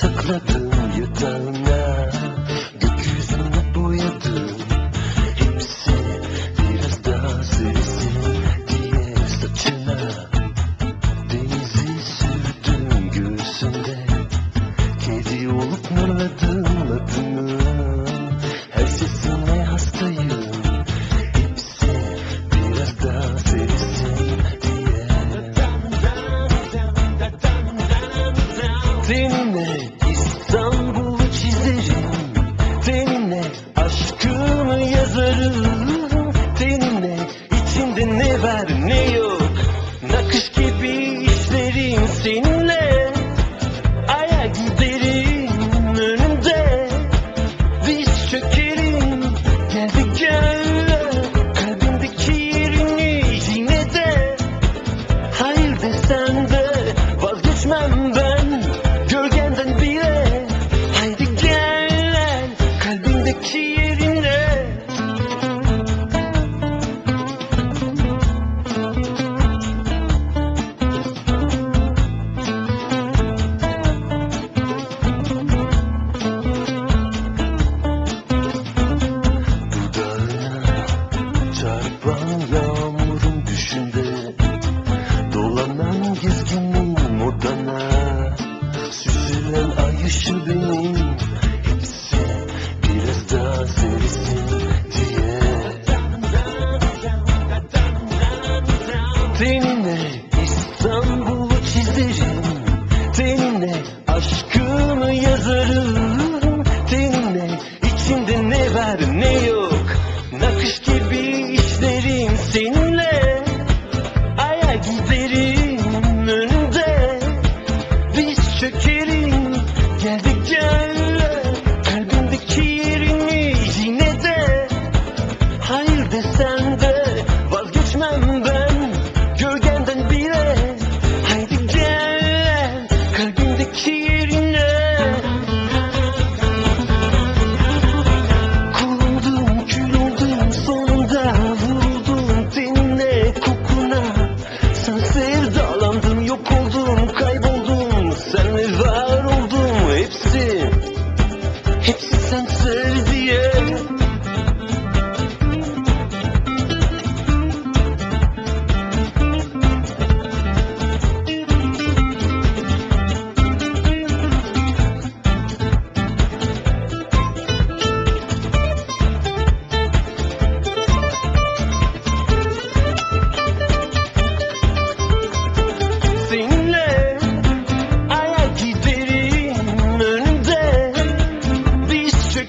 sakladım yatağına Gökyüzüne boyadım. Hepsi biraz daha sevsin diye saçına. Denizi sürdüm göğsünde. Kedi olup mırladım adımı Her sesine hastayım. Hepsi biraz daha sevsin Seninle İstanbul'u çizerim. Seninle aşkımı yazarım. Seninle içinde ne var ne yok Toprak yağmurum düşünde Dolanan gezginim odana Süzülen ay ışığı benim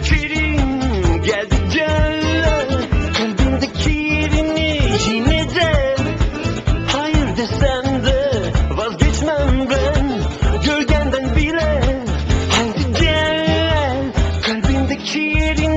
Şekerim geldi gel Kalbimdeki yerini yine Hayır desen vazgeçmem ben. Gölgenden bile Haydi gel. Kalbimdeki yerini